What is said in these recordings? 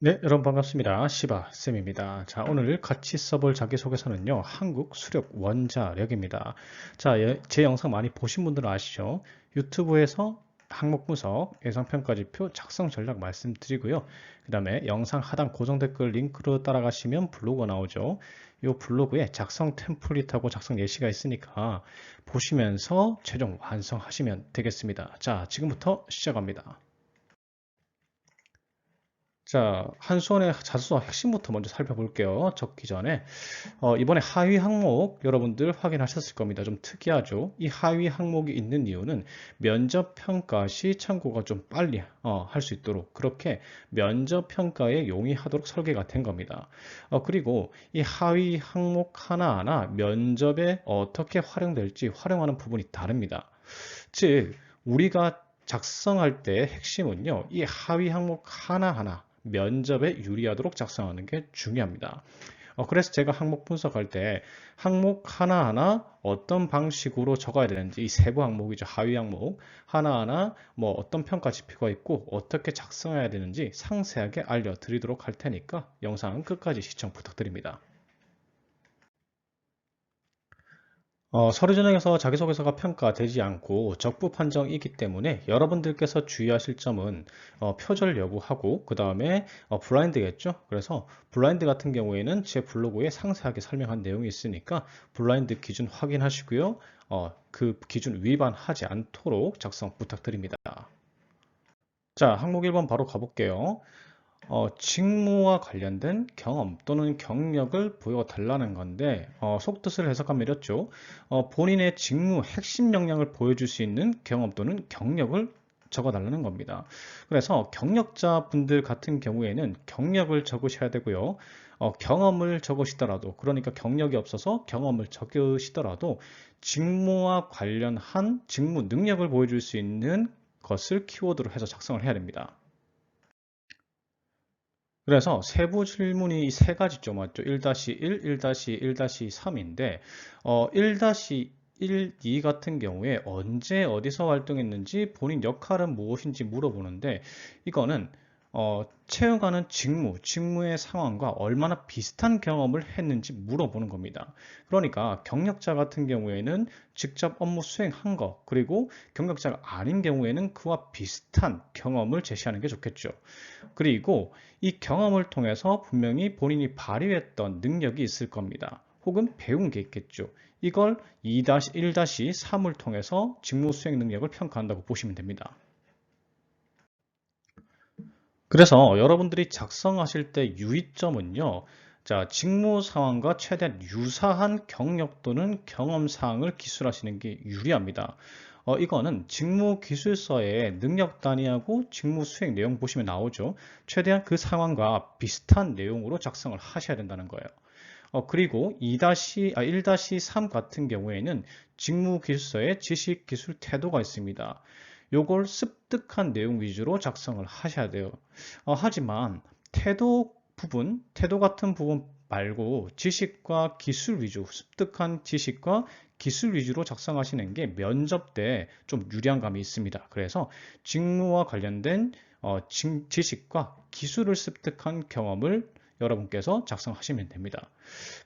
네, 여러분 반갑습니다. 시바 쌤입니다. 자, 오늘 같이 써볼 자기소개서는요, 한국 수력 원자력입니다. 자, 예, 제 영상 많이 보신 분들은 아시죠? 유튜브에서 항목 분석, 예상평가지표 작성 전략 말씀드리고요. 그 다음에 영상 하단 고정 댓글 링크로 따라가시면 블로그가 나오죠. 이 블로그에 작성 템플릿하고 작성 예시가 있으니까 보시면서 최종 완성하시면 되겠습니다. 자, 지금부터 시작합니다. 자, 한수원의 자소서 핵심부터 먼저 살펴볼게요. 적기 전에 어, 이번에 하위 항목 여러분들 확인하셨을 겁니다. 좀 특이하죠. 이 하위 항목이 있는 이유는 면접 평가 시 참고가 좀 빨리 어, 할 수 있도록 그렇게 면접 평가에 용이하도록 설계가 된 겁니다. 어, 그리고 이 하위 항목 하나하나 면접에 어떻게 활용될지 활용하는 부분이 다릅니다. 즉 우리가 작성할 때 핵심은요, 이 하위 항목 하나하나 면접에 유리하도록 작성하는 게 중요합니다. 어, 그래서 제가 항목 분석할 때 항목 하나하나 어떤 방식으로 적어야 되는지 이 세부 항목이죠. 하위 항목 하나하나 뭐 어떤 평가 지표가 있고 어떻게 작성해야 되는지 상세하게 알려드리도록 할 테니까 영상 끝까지 시청 부탁드립니다. 어, 서류 전형에서 자기소개서가 평가되지 않고 적부 판정이기 때문에 여러분들께서 주의하실 점은 어, 표절 여부하고 그 다음에 어, 블라인드겠죠. 그래서 블라인드 같은 경우에는 제 블로그에 상세하게 설명한 내용이 있으니까 블라인드 기준 확인하시고요. 어, 그 기준 위반하지 않도록 작성 부탁드립니다. 자, 항목 1번 바로 가볼게요. 어, 직무와 관련된 경험 또는 경력을 보여달라는 건데 어, 속뜻을 해석하면 이렇죠. 어, 본인의 직무 핵심 역량을 보여줄 수 있는 경험 또는 경력을 적어달라는 겁니다. 그래서 경력자 분들 같은 경우에는 경력을 적으셔야 되고요. 어, 경험을 적으시더라도 그러니까 경력이 없어서 경험을 적으시더라도 직무와 관련한 직무 능력을 보여줄 수 있는 것을 키워드로 해서 작성을 해야 됩니다. 그래서 세부 질문이 세 가지죠. 맞죠? 1-1, 1-1-1-3인데 어, 1-1, 2 같은 경우에 언제 어디서 활동했는지 본인 역할은 무엇인지 물어보는데 이거는 어, 채용하는 직무, 직무의 상황과 얼마나 비슷한 경험을 했는지 물어보는 겁니다. 그러니까 경력자 같은 경우에는 직접 업무 수행한 것, 그리고 경력자가 아닌 경우에는 그와 비슷한 경험을 제시하는 게 좋겠죠. 그리고 이 경험을 통해서 분명히 본인이 발휘했던 능력이 있을 겁니다. 혹은 배운 게 있겠죠. 이걸 2-1-3을 통해서 직무 수행 능력을 평가한다고 보시면 됩니다. 그래서 여러분들이 작성하실 때 유의점은요. 자, 직무 상황과 최대한 유사한 경력 또는 경험 사항을 기술하시는 게 유리합니다. 어, 이거는 직무 기술서의 능력 단위하고 직무 수행 내용 보시면 나오죠. 최대한 그 상황과 비슷한 내용으로 작성을 하셔야 된다는 거예요. 어, 그리고 2 아, 1-3 같은 경우에는 직무 기술서의 지식 기술 태도가 있습니다. 요걸 습득한 내용 위주로 작성을 하셔야 돼요. 어, 하지만 태도 부분, 태도 같은 부분 말고 지식과 기술 위주, 습득한 지식과 기술 위주로 작성하시는 게 면접 때 좀 유리한 감이 있습니다. 그래서 직무와 관련된 어, 지식과 기술을 습득한 경험을 여러분께서 작성하시면 됩니다.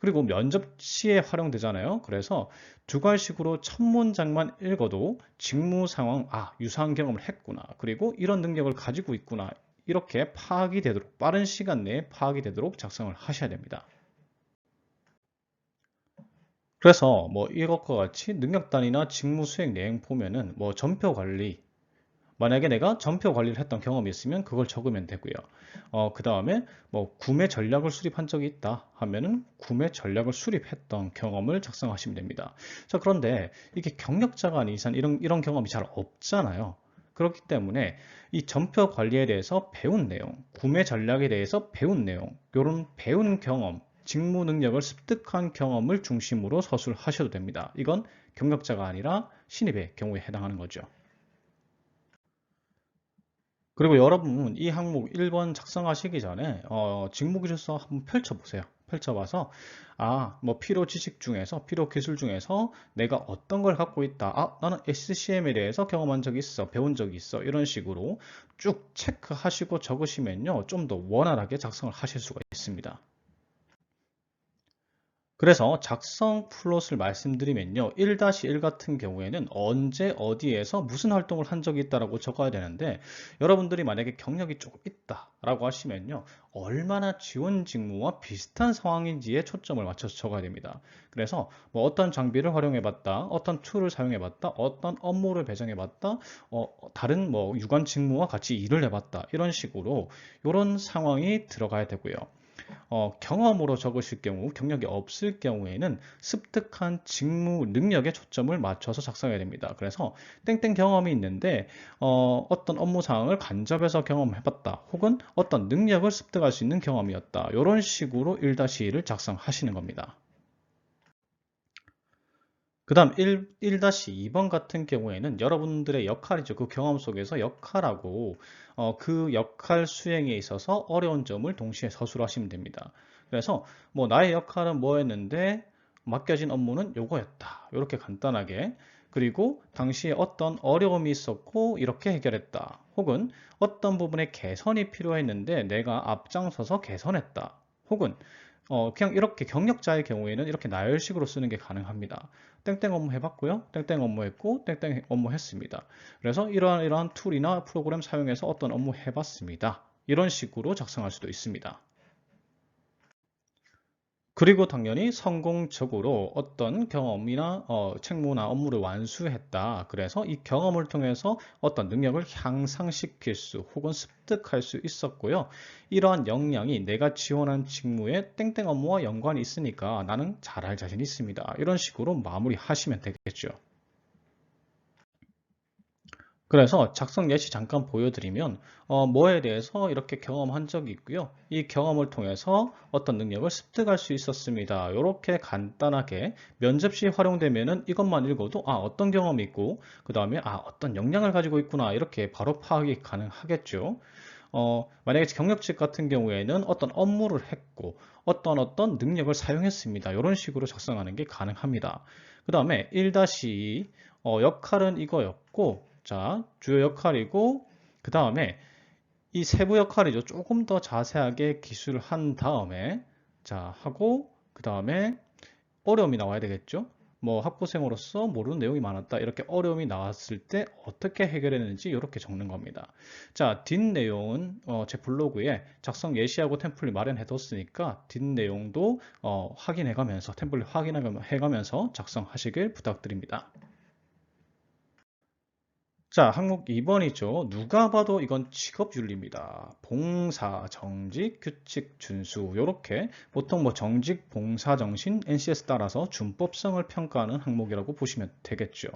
그리고 면접 시에 활용되잖아요. 그래서 두 갈식으로 첫 문장만 읽어도 직무 상황, 아, 유사한 경험을 했구나. 그리고 이런 능력을 가지고 있구나. 이렇게 파악이 되도록 빠른 시간 내에 파악이 되도록 작성을 하셔야 됩니다. 그래서 뭐 이것과 같이 능력 단위나 직무 수행 내용 보면은 뭐 전표 관리, 만약에 내가 전표 관리를 했던 경험이 있으면 그걸 적으면 되고요. 어, 그 다음에 뭐 구매 전략을 수립한 적이 있다 하면은 구매 전략을 수립했던 경험을 작성하시면 됩니다. 자, 그런데 이게 경력자가 아닌 이상 이런, 이런 경험이 잘 없잖아요. 그렇기 때문에 이 전표 관리에 대해서 배운 내용, 구매 전략에 대해서 배운 내용, 이런 배운 경험, 직무 능력을 습득한 경험을 중심으로 서술하셔도 됩니다. 이건 경력자가 아니라 신입의 경우에 해당하는 거죠. 그리고 여러분 이 항목 1번 작성하시기 전에 어, 직무기술서 한번 펼쳐보세요. 펼쳐봐서 아, 뭐 필요 지식 중에서 필요 기술 중에서 내가 어떤 걸 갖고 있다. 아, 나는 SCM에 대해서 경험한 적이 있어. 배운 적이 있어. 이런 식으로 쭉 체크하시고 적으시면요. 좀 더 원활하게 작성을 하실 수가 있습니다. 그래서 작성 플롯을 말씀드리면요. 1-1 같은 경우에는 언제 어디에서 무슨 활동을 한 적이 있다라고 적어야 되는데 여러분들이 만약에 경력이 조금 있다라고 하시면요. 얼마나 지원 직무와 비슷한 상황인지에 초점을 맞춰서 적어야 됩니다. 그래서 뭐 어떤 장비를 활용해 봤다, 어떤 툴을 사용해 봤다, 어떤 업무를 배정해 봤다, 어, 다른 뭐 유관 직무와 같이 일을 해 봤다. 이런 식으로 이런 상황이 들어가야 되고요. 어, 경험으로 적으실 경우, 경력이 없을 경우에는 습득한 직무 능력에 초점을 맞춰서 작성해야 됩니다. 그래서 땡땡 경험이 있는데 어, 어떤 업무 사항을 간접해서 경험해봤다. 혹은 어떤 능력을 습득할 수 있는 경험이었다. 이런 식으로 1-2를 작성하시는 겁니다. 그 다음 1-2번 같은 경우에는 여러분들의 역할이죠. 그 경험 속에서 역할하고 어, 그 역할 수행에 있어서 어려운 점을 동시에 서술하시면 됩니다. 그래서 뭐 나의 역할은 뭐였는데 맡겨진 업무는 요거였다. 이렇게 간단하게 그리고 당시에 어떤 어려움이 있었고 이렇게 해결했다. 혹은 어떤 부분에 개선이 필요했는데 내가 앞장서서 개선했다. 혹은 어, 그냥 이렇게 경력자의 경우에는 이렇게 나열식으로 쓰는 게 가능합니다. 땡땡 업무 해봤고요. 땡땡 업무 했고 땡땡 업무 했습니다. 그래서 이러한 이러한 툴이나 프로그램 사용해서 어떤 업무 해봤습니다. 이런 식으로 작성할 수도 있습니다. 그리고 당연히 성공적으로 어떤 경험이나 어, 책무나 업무를 완수했다. 그래서 이 경험을 통해서 어떤 능력을 향상시킬 수 혹은 습득할 수 있었고요. 이러한 역량이 내가 지원한 직무의 땡땡 업무와 연관이 있으니까 나는 잘할 자신이 있습니다. 이런 식으로 마무리하시면 되겠죠. 그래서 작성 예시 잠깐 보여드리면 어, 뭐에 대해서 이렇게 경험한 적이 있고요. 이 경험을 통해서 어떤 능력을 습득할 수 있었습니다. 이렇게 간단하게 면접 시에 활용되면은 이것만 읽어도 아 어떤 경험이 있고 그 다음에 아 어떤 역량을 가지고 있구나 이렇게 바로 파악이 가능하겠죠. 어, 만약에 경력직 같은 경우에는 어떤 업무를 했고 어떤 어떤 능력을 사용했습니다. 이런 식으로 작성하는 게 가능합니다. 그 다음에 1-2 어, 역할은 이거였고 자, 주요 역할이고 그 다음에 이 세부 역할이죠. 조금 더 자세하게 기술을 한 다음에 자 하고 그 다음에 어려움이 나와야 되겠죠. 뭐 학부생으로서 모르는 내용이 많았다 이렇게 어려움이 나왔을 때 어떻게 해결했는지 이렇게 적는 겁니다 자 뒷내용은 어, 제 블로그에 작성 예시하고 템플릿 마련해 뒀으니까 뒷내용도 어, 확인해 가면서 템플릿 확인해 가면서 작성하시길 부탁드립니다 자, 항목 2번이죠. 누가 봐도 이건 직업윤리입니다. 봉사, 정직, 규칙, 준수 이렇게 보통 뭐 정직, 봉사, 정신, NCS 따라서 준법성을 평가하는 항목이라고 보시면 되겠죠.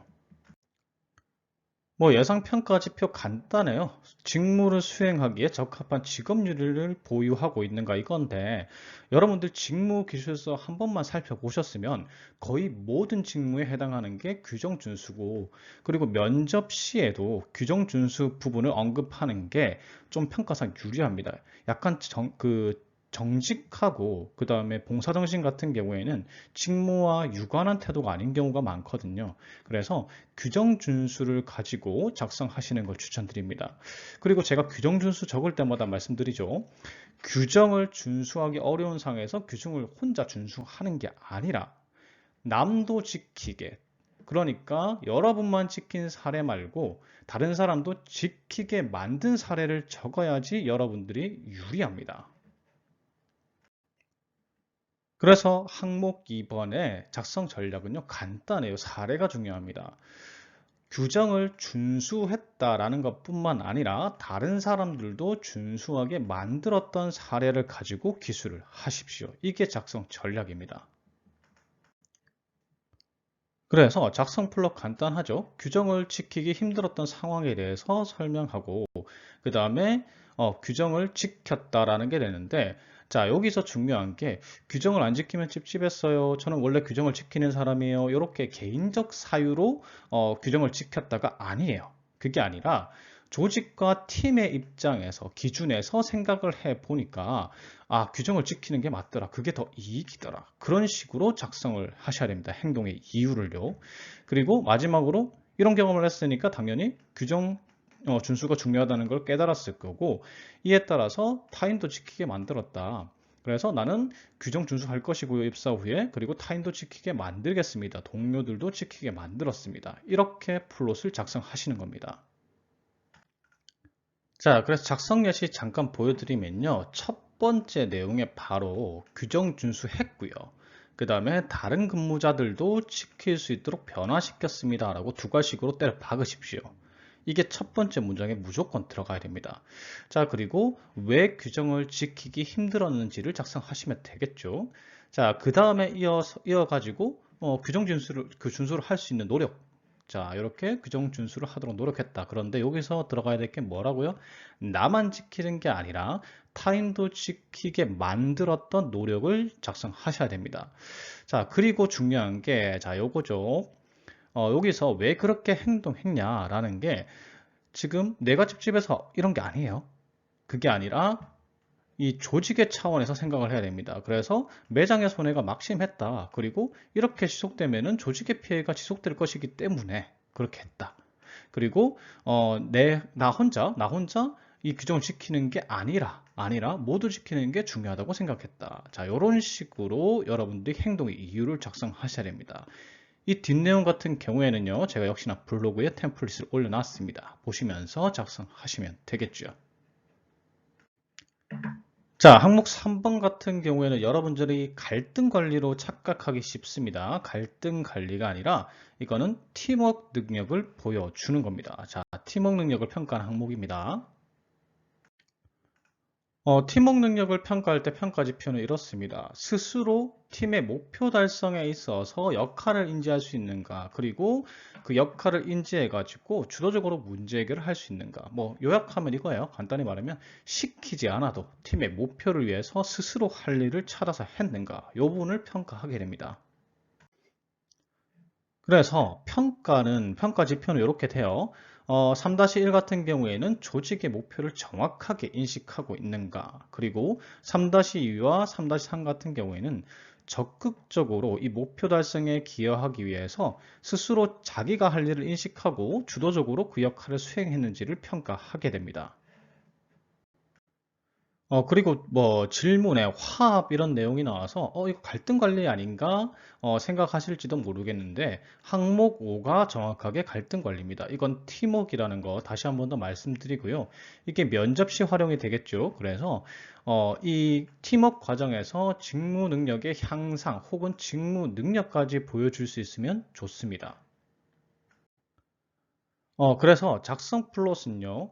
뭐 예상평가 지표 간단해요. 직무를 수행하기에 적합한 직업윤리를 보유하고 있는가 이건데 여러분들 직무 기술서 한 번만 살펴보셨으면 거의 모든 직무에 해당하는 게 규정 준수고 그리고 면접 시에도 규정 준수 부분을 언급하는 게 좀 평가상 유리합니다. 약간 정, 그 정직하고 그 다음에 봉사정신 같은 경우에는 직무와 유관한 태도가 아닌 경우가 많거든요. 그래서 규정 준수를 가지고 작성하시는 걸 추천드립니다. 그리고 제가 규정 준수 적을 때마다 말씀드리죠. 규정을 준수하기 어려운 상황에서 규정을 혼자 준수하는 게 아니라 남도 지키게 그러니까 여러분만 지킨 사례 말고 다른 사람도 지키게 만든 사례를 적어야지 여러분들이 유리합니다. 그래서 항목 2번의 작성 전략은요 간단해요. 사례가 중요합니다. 규정을 준수했다라는 것뿐만 아니라 다른 사람들도 준수하게 만들었던 사례를 가지고 기술을 하십시오. 이게 작성 전략입니다. 그래서 작성 플롯 간단하죠? 규정을 지키기 힘들었던 상황에 대해서 설명하고 그 다음에 어, 규정을 지켰다라는 게 되는데 자 여기서 중요한 게 규정을 안 지키면 찝찝했어요. 저는 원래 규정을 지키는 사람이에요. 이렇게 개인적 사유로 어, 규정을 지켰다가 아니에요. 그게 아니라 조직과 팀의 입장에서 기준에서 생각을 해 보니까 아 규정을 지키는 게 맞더라. 그게 더 이익이더라. 그런 식으로 작성을 하셔야 됩니다. 행동의 이유를요. 그리고 마지막으로 이런 경험을 했으니까 당연히 규정 어, 준수가 중요하다는 걸 깨달았을 거고 이에 따라서 타인도 지키게 만들었다 그래서 나는 규정 준수할 것이고요 입사 후에 그리고 타인도 지키게 만들겠습니다 동료들도 지키게 만들었습니다 이렇게 플롯을 작성하시는 겁니다 자, 그래서 작성 예시 잠깐 보여드리면요. 첫 번째 내용에 바로 규정 준수했고요. 그 다음에 다른 근무자들도 지킬 수 있도록 변화시켰습니다. 라고 두 가지식으로 때려 박으십시오. 이게 첫 번째 문장에 무조건 들어가야 됩니다. 자, 그리고 왜 규정을 지키기 힘들었는지를 작성하시면 되겠죠. 자, 그 다음에 이어서, 이어가지고, 어, 규정 준수를, 그 준수를 할 수 있는 노력, 자, 이렇게 규정 준수를 하도록 노력했다. 그런데 여기서 들어가야 될 게 뭐라고요? 나만 지키는 게 아니라 타인도 지키게 만들었던 노력을 작성하셔야 됩니다. 자, 그리고 중요한 게, 자, 요거죠. 어, 여기서 왜 그렇게 행동했냐라는 게 지금 내가 집집에서 이런 게 아니에요. 그게 아니라 이 조직의 차원에서 생각을 해야 됩니다. 그래서 매장의 손해가 막심했다. 그리고 이렇게 지속되면은 조직의 피해가 지속될 것이기 때문에 그렇게 했다. 그리고 어, 내, 나 혼자, 나 혼자 이 규정을 지키는 게 아니라, 아니라 모두 지키는 게 중요하다고 생각했다. 자, 이런 식으로 여러분들이 행동의 이유를 작성하셔야 됩니다. 이 뒷내용 같은 경우에는요, 제가 역시나 블로그에 템플릿을 올려놨습니다. 보시면서 작성하시면 되겠죠. 자, 항목 3번 같은 경우에는 여러분들이 갈등 관리로 착각하기 쉽습니다. 갈등 관리가 아니라 이거는 팀워크 능력을 보여주는 겁니다. 자, 팀워크 능력을 평가하는 항목입니다. 어, 팀워크 능력을 평가할 때 평가 지표는 이렇습니다. 스스로 팀의 목표 달성에 있어서 역할을 인지할 수 있는가, 그리고 그 역할을 인지해 가지고 주도적으로 문제 해결을 할 수 있는가. 뭐 요약하면 이거예요. 간단히 말하면 시키지 않아도 팀의 목표를 위해서 스스로 할 일을 찾아서 했는가. 요 부분을 평가하게 됩니다. 그래서 평가는 평가 지표는 이렇게 돼요. 어, 3-1 같은 경우에는 조직의 목표를 정확하게 인식하고 있는가 그리고 3-2와 3-3 같은 경우에는 적극적으로 이 목표 달성에 기여하기 위해서 스스로 자기가 할 일을 인식하고 주도적으로 그 역할을 수행했는지를 평가하게 됩니다. 어, 그리고 뭐 질문에 화합 이런 내용이 나와서 어, 이거 갈등 관리 아닌가 어, 생각하실지도 모르겠는데 항목 5가 정확하게 갈등 관리입니다. 이건 팀웍이라는 거 다시 한 번 더 말씀드리고요. 이게 면접 시 활용이 되겠죠. 그래서 어, 이 팀웍 과정에서 직무 능력의 향상 혹은 직무 능력까지 보여줄 수 있으면 좋습니다. 어, 그래서 작성 플롯은요.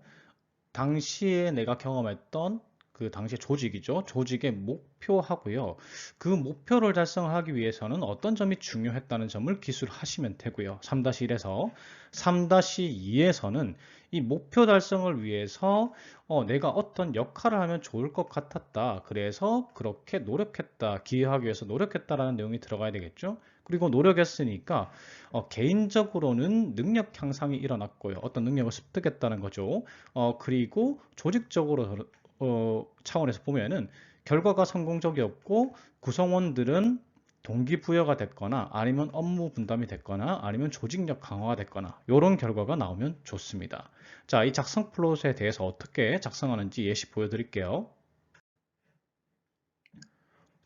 당시에 내가 경험했던 그 당시 조직이죠. 조직의 목표하고요. 그 목표를 달성하기 위해서는 어떤 점이 중요했다는 점을 기술하시면 되고요. 3-1에서 3-2에서는 이 목표 달성을 위해서 어, 내가 어떤 역할을 하면 좋을 것 같았다. 그래서 그렇게 노력했다. 기여하기 위해서 노력했다라는 내용이 들어가야 되겠죠. 그리고 노력했으니까 어, 개인적으로는 능력 향상이 일어났고요. 어떤 능력을 습득했다는 거죠. 어, 그리고 조직적으로 어, 차원에서 보면은 결과가 성공적이었고 구성원들은 동기부여가 됐거나 아니면 업무 분담이 됐거나 아니면 조직력 강화가 됐거나 이런 결과가 나오면 좋습니다. 자, 이 작성 플롯에 대해서 어떻게 작성하는지 예시 보여드릴게요.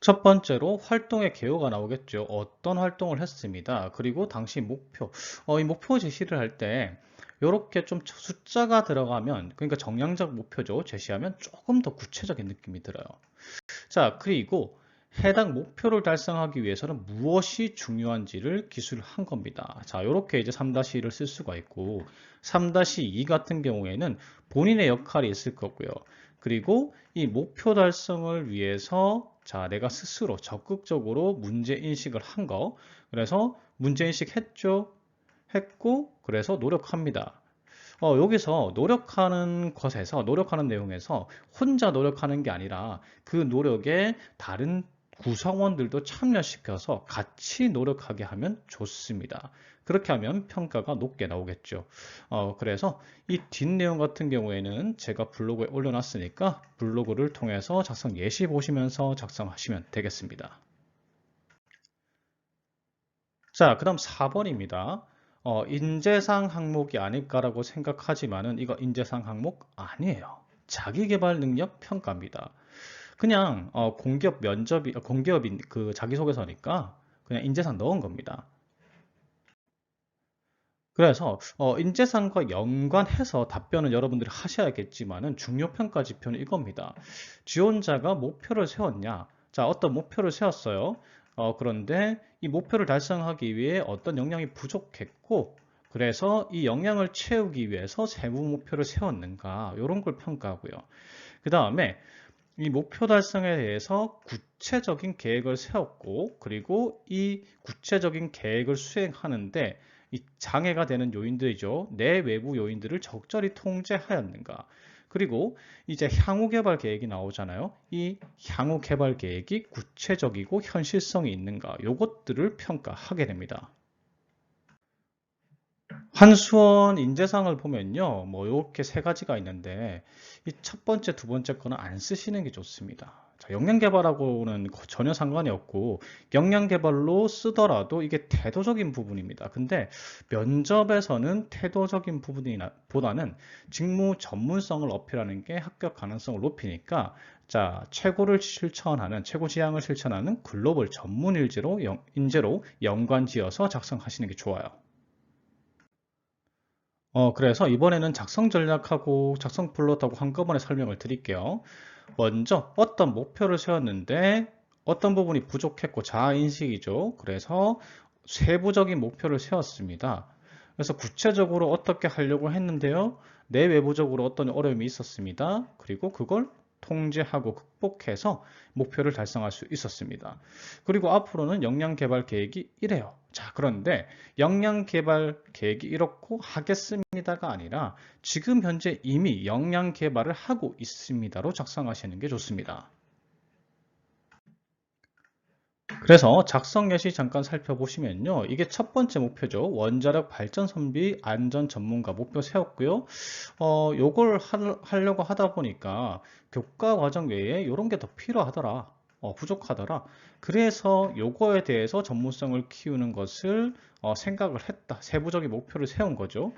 첫 번째로 활동의 개요가 나오겠죠. 어떤 활동을 했습니다. 그리고 당시 목표, 어, 이 목표 제시를 할 때 이렇게 좀 숫자가 들어가면 그러니까 정량적 목표죠. 제시하면 조금 더 구체적인 느낌이 들어요. 자 그리고 해당 목표를 달성하기 위해서는 무엇이 중요한지를 기술한 겁니다. 자 이렇게 이제 3-1을 쓸 수가 있고 3-2 같은 경우에는 본인의 역할이 있을 거고요. 그리고 이 목표 달성을 위해서 자 내가 스스로 적극적으로 문제 인식을 한 거. 그래서 문제 인식 했죠 했고 그래서 노력합니다. 어, 여기서 노력하는 것에서 노력하는 내용에서 혼자 노력하는 게 아니라 그 노력에 다른 구성원들도 참여시켜서 같이 노력하게 하면 좋습니다. 그렇게 하면 평가가 높게 나오겠죠. 어, 그래서 이 뒷내용 같은 경우에는 제가 블로그에 올려놨으니까 블로그를 통해서 작성 예시 보시면서 작성하시면 되겠습니다. 자, 그 다음 4번입니다. 어, 인재상 항목이 아닐까라고 생각하지만은 이거 인재상 항목 아니에요. 자기개발 능력 평가입니다. 그냥 어, 공기업 면접이 어, 공기업인 그 자기소개서니까 그냥 인재상 넣은 겁니다. 그래서 어, 인재상과 연관해서 답변을 여러분들이 하셔야겠지만은 중요 평가 지표는 이겁니다. 지원자가 목표를 세웠냐? 자, 어떤 목표를 세웠어요. 어, 그런데 이 목표를 달성하기 위해 어떤 역량이 부족했고 그래서 이 역량을 채우기 위해서 세부 목표를 세웠는가 이런 걸 평가하고요. 그 다음에 이 목표 달성에 대해서 구체적인 계획을 세웠고 그리고 이 구체적인 계획을 수행하는데 이 장애가 되는 요인들이죠. 내 외부 요인들을 적절히 통제하였는가. 그리고 이제 향후 개발 계획이 나오잖아요. 이 향후 개발 계획이 구체적이고 현실성이 있는가. 요것들을 평가하게 됩니다. 한수원 인재상을 보면요. 뭐 이렇게 세 가지가 있는데 이 첫 번째, 두 번째 거는 안 쓰시는 게 좋습니다. 자, 역량 개발하고는 전혀 상관이 없고 역량 개발로 쓰더라도 이게 태도적인 부분입니다. 근데 면접에서는 태도적인 부분보다는 직무 전문성을 어필하는 게 합격 가능성을 높이니까 자, 최고를 실천하는 최고 지향을 실천하는 글로벌 전문 일제로 인재로 연관지어서 작성하시는 게 좋아요. 어, 그래서 이번에는 작성 전략하고 작성 플롯하고 한꺼번에 설명을 드릴게요. 먼저 어떤 목표를 세웠는데 어떤 부분이 부족했고 자아인식이죠. 그래서 세부적인 목표를 세웠습니다. 그래서 구체적으로 어떻게 하려고 했는데요. 내외부적으로 어떤 어려움이 있었습니다. 그리고 그걸 통제하고 극복해서 목표를 달성할 수 있었습니다. 그리고 앞으로는 역량 개발 계획이 이래요. 자, 그런데 역량 개발 계획이 이렇고 하겠습니다가 아니라 지금 현재 이미 역량 개발을 하고 있습니다로 작성하시는 게 좋습니다. 그래서 작성 예시 잠깐 살펴보시면요. 이게 첫 번째 목표죠. 원자력 발전 선비 안전 전문가 목표 세웠고요. 어, 요걸 하, 려고 하다 보니까 교과 과정 외에 이런 게 더 필요하더라. 어, 부족하더라. 그래서 요거에 대해서 전문성을 키우는 것을 어, 생각을 했다. 세부적인 목표를 세운 거죠.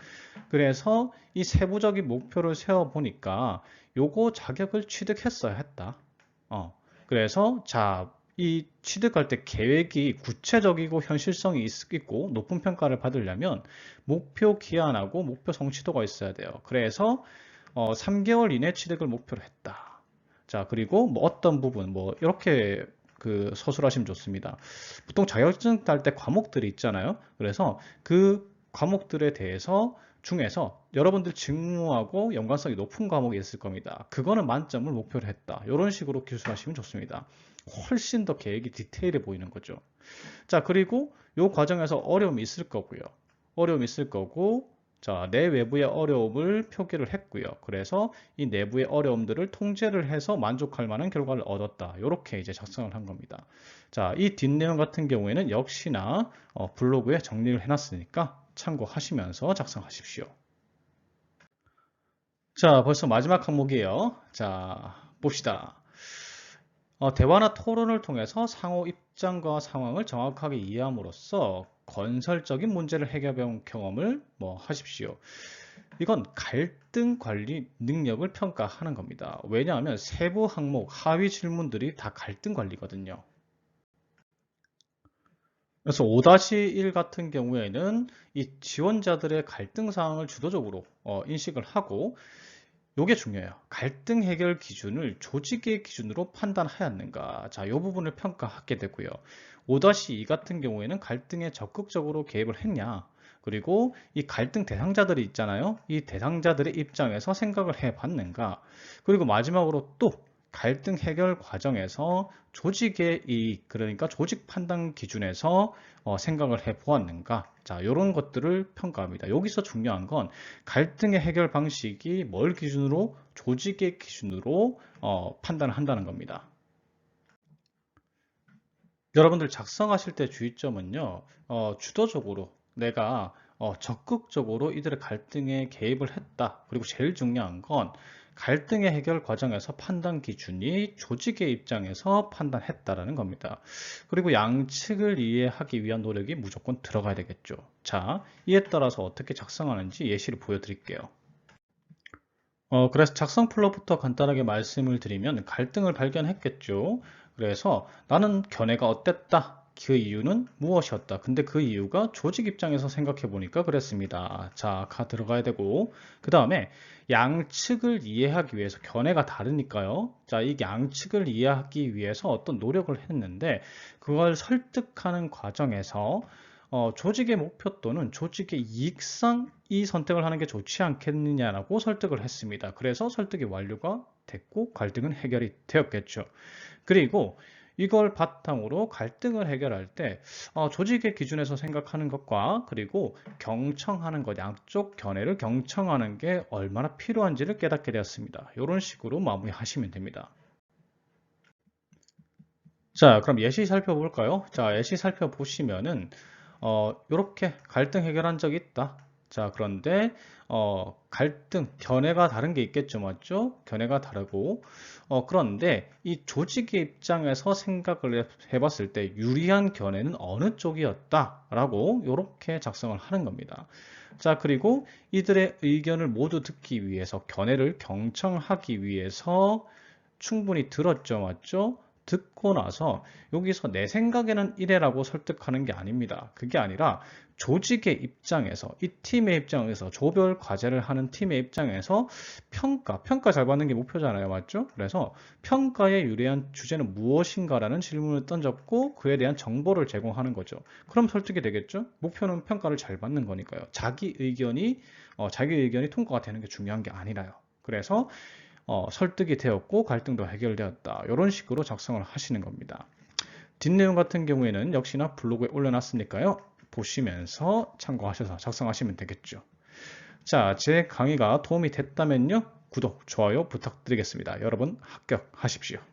그래서 이 세부적인 목표를 세워 보니까 요거 자격을 취득했어야 했다. 어, 그래서 자, 이 취득할 때 계획이 구체적이고 현실성이 있고 높은 평가를 받으려면 목표 기한하고 목표 성취도가 있어야 돼요. 그래서 어, 3개월 이내 취득을 목표로 했다. 자 그리고 뭐 어떤 부분 뭐 이렇게 그 서술하시면 좋습니다. 보통 자격증 딸 때 과목들이 있잖아요. 그래서 그 과목들에 대해서 중에서 여러분들 직무하고 연관성이 높은 과목이 있을 겁니다. 그거는 만점을 목표로 했다. 이런 식으로 기술하시면 좋습니다. 훨씬 더 계획이 디테일해 보이는 거죠. 자, 그리고 이 과정에서 어려움이 있을 거고요. 어려움이 있을 거고, 자, 내 외부의 어려움을 표기를 했고요. 그래서 이 내부의 어려움들을 통제를 해서 만족할 만한 결과를 얻었다. 이렇게 이제 작성을 한 겁니다. 자, 이 뒷내용 같은 경우에는 역시나 어, 블로그에 정리를 해놨으니까 참고하시면서 작성하십시오. 자, 벌써 마지막 항목이에요. 자, 봅시다. 어, 대화나 토론을 통해서 상호 입장과 상황을 정확하게 이해함으로써 건설적인 문제를 해결해온 경험을 뭐 하십시오. 이건 갈등 관리 능력을 평가하는 겁니다. 왜냐하면 세부 항목 하위 질문들이 다 갈등 관리거든요. 그래서 5-1 같은 경우에는 이 지원자들의 갈등 사항을 주도적으로 어, 인식을 하고 요게 중요해요. 갈등 해결 기준을 조직의 기준으로 판단하였는가. 자, 이 부분을 평가하게 되고요. 5-2 같은 경우에는 갈등에 적극적으로 개입을 했냐. 그리고 이 갈등 대상자들이 있잖아요. 이 대상자들의 입장에서 생각을 해 봤는가. 그리고 마지막으로 또 갈등 해결 과정에서 조직의 이익, 그러니까 조직 판단 기준에서 어, 생각을 해 보았는가. 자, 이런 것들을 평가합니다. 여기서 중요한 건 갈등의 해결 방식이 뭘 기준으로 조직의 기준으로 어, 판단을 한다는 겁니다. 여러분들 작성하실 때 주의점은요, 어, 주도적으로 내가 어, 적극적으로 이들의 갈등에 개입을 했다. 그리고 제일 중요한 건 갈등의 해결 과정에서 판단 기준이 조직의 입장에서 판단했다라는 겁니다. 그리고 양측을 이해하기 위한 노력이 무조건 들어가야 되겠죠. 자, 이에 따라서 어떻게 작성하는지 예시를 보여드릴게요. 어, 그래서 작성 플로부터 간단하게 말씀을 드리면 갈등을 발견했겠죠. 그래서 나는 견해가 어땠다. 그 이유는 무엇이었다. 근데 그 이유가 조직 입장에서 생각해 보니까 그랬습니다. 자, 가 들어가야 되고 그 다음에 양측을 이해하기 위해서 견해가 다르니까요. 자, 이 양측을 이해하기 위해서 어떤 노력을 했는데 그걸 설득하는 과정에서 어, 조직의 목표 또는 조직의 이익상 이 선택을 하는 게 좋지 않겠느냐라고 설득을 했습니다. 그래서 설득이 완료가 됐고 갈등은 해결이 되었겠죠. 그리고 이걸 바탕으로 갈등을 해결할 때 어, 조직의 기준에서 생각하는 것과 그리고 경청하는 것, 양쪽 견해를 경청하는 게 얼마나 필요한지를 깨닫게 되었습니다. 이런 식으로 마무리하시면 됩니다. 자, 그럼 예시 살펴볼까요? 자, 예시 살펴보시면은 어, 이렇게 갈등 해결한 적이 있다. 자, 그런데 어, 갈등, 견해가 다른 게 있겠죠, 맞죠? 견해가 다르고 어, 그런데 이 조직의 입장에서 생각을 해봤을 때 유리한 견해는 어느 쪽이었다라고 이렇게 작성을 하는 겁니다. 자, 그리고 이들의 의견을 모두 듣기 위해서 견해를 경청하기 위해서 충분히 들었죠, 맞죠? 듣고 나서 여기서 내 생각에는 이래라고 설득하는 게 아닙니다. 그게 아니라 조직의 입장에서 이 팀의 입장에서 조별 과제를 하는 팀의 입장에서 평가, 평가 잘 받는 게 목표잖아요. 맞죠? 그래서 평가에 유리한 주제는 무엇인가라는 질문을 던졌고 그에 대한 정보를 제공하는 거죠. 그럼 설득이 되겠죠? 목표는 평가를 잘 받는 거니까요. 자기 의견이 어, 자기 의견이 통과가 되는 게 중요한 게 아니라요. 그래서 어, 설득이 되었고 갈등도 해결되었다. 이런 식으로 작성을 하시는 겁니다. 뒷내용 같은 경우에는 역시나 블로그에 올려놨으니까요. 보시면서 참고하셔서 작성하시면 되겠죠. 자, 제 강의가 도움이 됐다면요. 구독, 좋아요 부탁드리겠습니다. 여러분 합격하십시오.